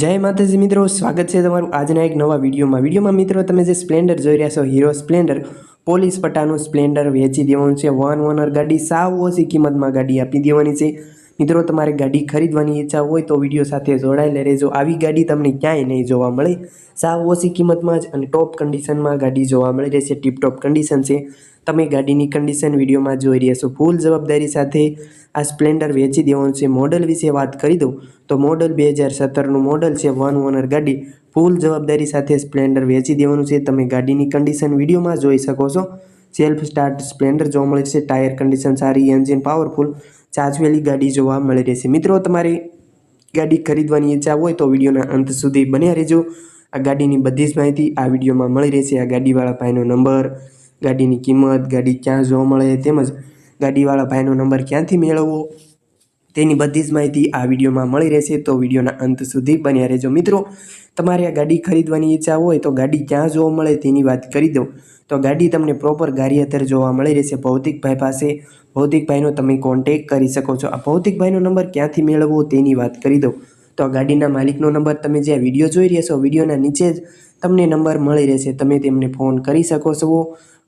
જય માતાજી મિત્રો, સ્વાગત છે તમારું આજના એક નવા વિડીયોમાં. વિડીયોમાં મિત્રો, તમે જે સ્પ્લેન્ડર જોઈ રહ્યા છો, હીરો સ્પ્લેન્ડર, પોલીસ પટ્ટાનું સ્પ્લેન્ડર વેચી દેવાનું છે. વન ઓનર ગાડી સાવ ઓછી કિંમતમાં ગાડી આપી દેવાની છે. મિત્રો, તમારે ગાડી ખરીદવાની ઈચ્છા હોય તો વીડિયો સાથે જોડાયેલા રહેજો. આવી ગાડી તમને ક્યાંય નહીં જોવા મળે. સાવ ઓછી કિંમતમાં જ અને ટોપ કન્ડિશનમાં ગાડી જોવા મળી રહેશે. ટીપટોપ કન્ડિશન છે. તમે ગાડીની કન્ડિશન વિડીયોમાં જોઈ રહ્યા છો. ફૂલ જવાબદારી સાથે આ સ્પ્લેન્ડર વેચી દેવાનું છે. મોડલ વિશે વાત કરી દઉં તો મોડલ બે હજાર સત્તરનું મોડલ છે. વન ઓનર ગાડી. ફૂલ જવાબદારી સાથે સ્પ્લેન્ડર વેચી દેવાનું છે. તમે ગાડીની કન્ડિશન વિડીયોમાં જોઈ શકો છો. સેલ્ફ સ્ટાર્ટ સ્પ્લેન્ડર જોવા મળે છે, ટાયર કન્ડિશન સારી એન્જિન પાવરફુલ ચાચવેલી ગાડી જોવા મળી રહેશે. મિત્રો, તમારી ગાડી ખરીદવાની ઈચ્છા હોય તો વિડીયોના અંત સુધી બન્યા રહેજો. આ ગાડીની બધી જ માહિતી આ વિડીયોમાં મળી રહેશે. આ ગાડીવાળા ભાઈનો નંબર, ગાડીની કિંમત, ગાડી ક્યાં જોવા મળે, તેમજ ગાડીવાળા ભાઈનો નંબર ક્યાંથી મેળવવો તેની બધી જ માહિતી આ વિડીયોમાં મળી રહેશે. તો વિડીયોના અંત સુધી બન્યા રહેજો મિત્રો. તમારે આ ગાડી ખરીદવાની ઈચ્છા હોય તો ગાડી ક્યાં જોવા મળે તેની વાત કરી દઉં. તો ગાડી તમને પ્રોપર ગારિયાતર જોવા મળી રહેશે. ભૌતિકભાઈ પાસે. ભૌતિકભાઈનો તમે કોન્ટેક કરી શકો છો. આ ભૌતિકભાઈનો નંબર ક્યાંથી મેળવવો તેની વાત કરી દઉં. તો આ ગાડીના માલિકનો નંબર તમે જે વીડિયો જોઈ રહ્યા છો, વિડીયોના નીચે જ તમને નંબર મળી રહેશે. તમે તેમને ફોન કરી શકો છો.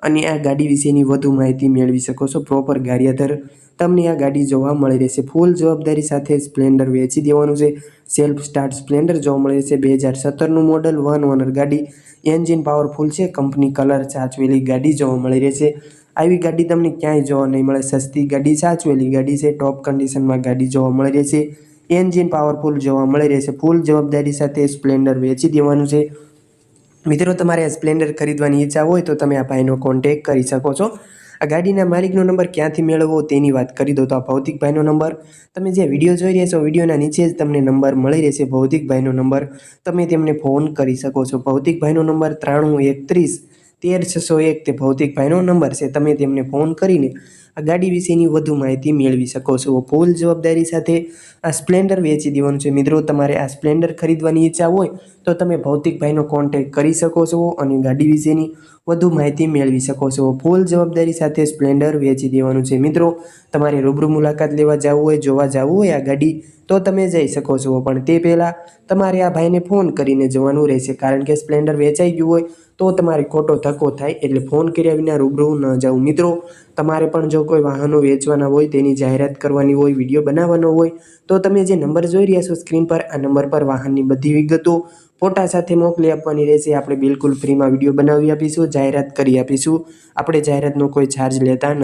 અને આ ગાડી વિશેની વધુ માહિતી મેળવી શકો છો. પ્રોપર ગારિયાધર તમને આ ગાડી જોવા મળી રહેશે. ફૂલ જવાબદારી સાથે સ્પ્લેન્ડર વેચી દેવાનું છે. સેલ્ફ સ્ટાર્ટ સ્પ્લેન્ડર જોવા મળે છે બે હજાર સત્તરનું મોડલ વન ઓનર ગાડી. એન્જિન પાવરફુલ છે. કંપની કલર સાચવેલી ગાડી જોવા મળી રહેશે. આવી ગાડી તમને ક્યાંય જોવા નહીં મળે. સસ્તી ગાડી, સાચવેલી ગાડી છે. ટોપ કન્ડિશનમાં ગાડી જોવા મળી રહેશે. એન્જિન પાવરફુલ જોવા મળી રહેશે. ફૂલ જવાબદારી સાથે સ્પ્લેન્ડર વેચી દેવાનું છે. મિત્રો, તમારે સ્પ્લેન્ડર ખરીદવાની ઈચ્છા હોય તો તમે આ ભાઈનો કોન્ટેક કરી શકો છો. આ ગાડીના માલિકનો નંબર ક્યાંથી મેળવવો તેની વાત કરી દો તો આ ભૌતિકભાઈનો નંબર. તમે જે વીડિયો જોઈ રહ્યા છો, વિડીયોના નીચે જ તમને નંબર મળી રહેશે ભૌતિકભાઈનો નંબર. તમે તેમને ફોન કરી શકો છો. ભૌતિકભાઈનો નંબર ત્રાણું એકત્રીસ, તેર, છસો એક, તે ભૌતિકભાઈનો નંબર છે. તમે તેમને ફોન કરીને આ ગાડી વિશેની વધુ માહિતી મેળવી શકો છો. ફૂલ જવાબદારી સાથે આ સ્પ્લેન્ડર વેચી દેવાનું છે. મિત્રો, તમારે આ સ્પ્લેન્ડર ખરીદવાની ઈચ્છા હોય તો તમે ભૌતિકભાઈનો કોન્ટેક કરી શકો છો અને ગાડી વિશેની વધુ માહિતી મેળવી શકો છો. ફૂલ જવાબદારી સાથે સ્પ્લેન્ડર વેચી દેવાનું છે. મિત્રો, તમારે રૂબરૂ મુલાકાત લેવા જવું હોય, જોવા જવું હોય આ ગાડી, તો તમે જઈ શકો છો. પણ તે પહેલાં તમારે આ ભાઈને ફોન કરીને જવાનું રહેશે. કારણ કે સ્પ્લેન્ડર વેચાઈ ગયું હોય તો તમારે ખોટો ધક્કો થાય એટલે ફોન કર્યા વિના રૂબરૂ ન જાઉં મિત્રો, તમારે પણ કોઈ વાહનો વેચવાના હોય, તેની જાહેરાત કરવાની હોય, વીડિયો બનાવવાનો હોય, તો તમે જે નંબર જોઈ રહ્યા છો સ્ક્રીન પર, આ નંબર પર વાહનની બધી વિગતો ફોટા સાથે મોકલી આપવાની રહેશે. આપણે બિલકુલ ફ્રીમાં વીડિયો બનાવી આપીશું, જાહેરાત કરી આપીશું. આપણે જાહેરાતનો કોઈ ચાર્જ લેતા નથી.